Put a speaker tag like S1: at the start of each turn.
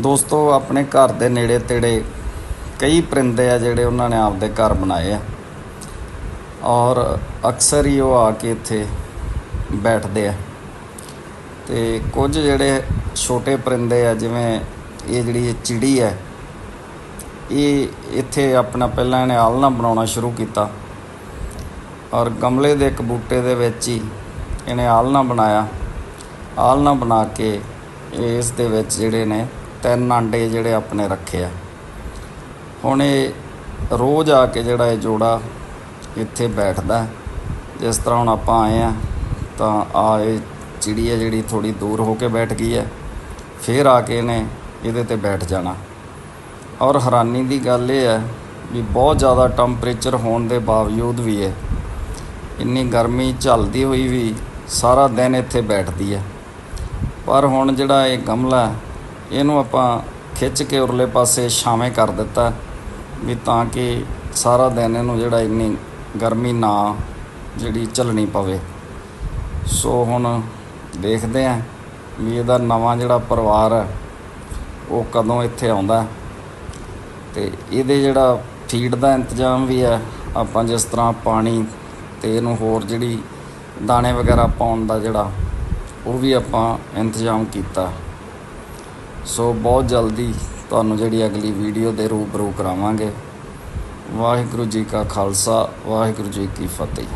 S1: ਦੋਸਤੋ, ਆਪਣੇ ਘਰ ਦੇ ਨੇੜੇ ਤੇੜੇ ਕਈ ਪਰਿੰਦੇ ਆ ਜਿਹੜੇ ਉਹਨਾਂ ਨੇ ਆਪਦੇ ਘਰ ਬਣਾਏ ਆ। ਔਰ ਅਕਸਰ ਹੀ ਉਹ ਆ ਕੇ ਇੱਥੇ ਬੈਠਦੇ ਆ। ਤੇ ਕੁਝ ਜਿਹੜੇ ਛੋਟੇ ਪਰਿੰਦੇ ਆ, ਜਿਵੇਂ ਇਹ ਜਿਹੜੀ ਚਿੜੀ ਹੈ ਇਹ ਇੱਥੇ ਆਪਣਾ ਪਹਿਲਾਂ ਇਹਨੇ ਆਲਣਾ ਬਣਾਉਣਾ ਸ਼ੁਰੂ ਕੀਤਾ। ਔਰ ਗਮਲੇ ਦੇ ਇੱਕ ਬੂਟੇ ਦੇ ਵਿੱਚ ਹੀ ਇਹਨੇ ਆਲਣਾ ਬਣਾਇਆ। ਆਲਣਾ ਬਣਾ ਕੇ ਇਸ ਦੇ ਵਿੱਚ ਜਿਹੜੇ ਨੇ ਤਿੰਨ ਆਂਡੇ ਜਿਹੜੇ ਆਪਣੇ ਰੱਖੇ ਆ। ਹੁਣ ਇਹ ਰੋਜ਼ ਆ ਕੇ ਜਿਹੜਾ ਇਹ ਜੋੜਾ ਇੱਥੇ ਬੈਠਦਾ ਜਿਸ ਤਰ੍ਹਾਂ ਹੁਣ ਆਪਾਂ ਆਏ ਆ, ਤਾਂ ਆ ਇਹ ਚਿੜੀ ਹੈ ਜਿਹੜੀ ਥੋੜੀ ਦੂਰ ਹੋ ਕੇ ਬੈਠ ਗਈ ਹੈ। ਫੇਰ ਆ ਕੇ ਇਹਨੇ ਇਹਦੇ ਤੇ ਬੈਠ ਜਾਣਾ। ਔਰ ਹੈਰਾਨੀ ਦੀ ਗੱਲ ਇਹ ਹੈ ਵੀ ਬਹੁਤ ਜ਼ਿਆਦਾ ਟੈਂਪਰੇਚਰ ਹੋਣ ਦੇ ਬਾਵਜੂਦ ਵੀ ਇਹ ਇੰਨੀ ਗਰਮੀ ਝੱਲਦੀ ਹੋਈ ਵੀ ਸਾਰਾ ਦਿਨ ਇੱਥੇ ਬੈਠਦੀ ਹੈ। ਪਰ ਹੁਣ ਜਿਹੜਾ ਇਹ ਗਮਲਾ ਇਹਨੂੰ ਆਪਾਂ ਖਿੱਚ ਕੇ ਉਰਲੇ ਪਾਸੇ ਛਾਵੇਂ ਕਰ ਦਿੱਤਾ ਵੀ ਤਾਂ ਕਿ ਸਾਰਾ ਦਿਨ ਇਹਨੂੰ ਜਿਹੜਾ ਇੰਨੀ ਗਰਮੀ ਨਾ ਜਿਹੜੀ ਝੱਲਣੀ ਪਵੇ ਸੋ ਹੁਣ ਦੇਖਦੇ ਆਂ ਵੀ ਇਹਦਾ ਨਵਾਂ ਜਿਹੜਾ ਪਰਿਵਾਰ ਹੈ, ਉਹ ਕਦੋਂ ਇੱਥੇ ਆਉਂਦਾ ਹੈ। ਤੇ ਇਹਦੇ ਜਿਹੜਾ ਫੀਡ ਦਾ ਇੰਤਜ਼ਾਮ ਵੀ ਹੈ, ਆਪਾਂ ਜਿਸ ਤਰ੍ਹਾਂ ਪਾਣੀ ਤੇ ਇਹਨੂੰ ਹੋਰ ਜਿਹੜੀ ਦਾਣੇ ਵਗੈਰਾ ਪਾਉਣ ਦਾ ਜਿਹੜਾ, ਉਹ ਵੀ ਆਪਾਂ ਇੰਤਜ਼ਾਮ ਕੀਤਾ ਸੋ ਬਹੁਤ ਜਲਦੀ ਤੁਹਾਨੂੰ ਜਿਹੜੀ ਅਗਲੀ ਵੀਡੀਓ ਦੇ ਰੂਬਰੂ ਕਰਾਵਾਂਗੇ। ਵਾਹਿਗੁਰੂ ਜੀ ਕਾ ਖਾਲਸਾ, ਵਾਹਿਗੁਰੂ ਜੀ ਕੀ ਫਤਿਹ।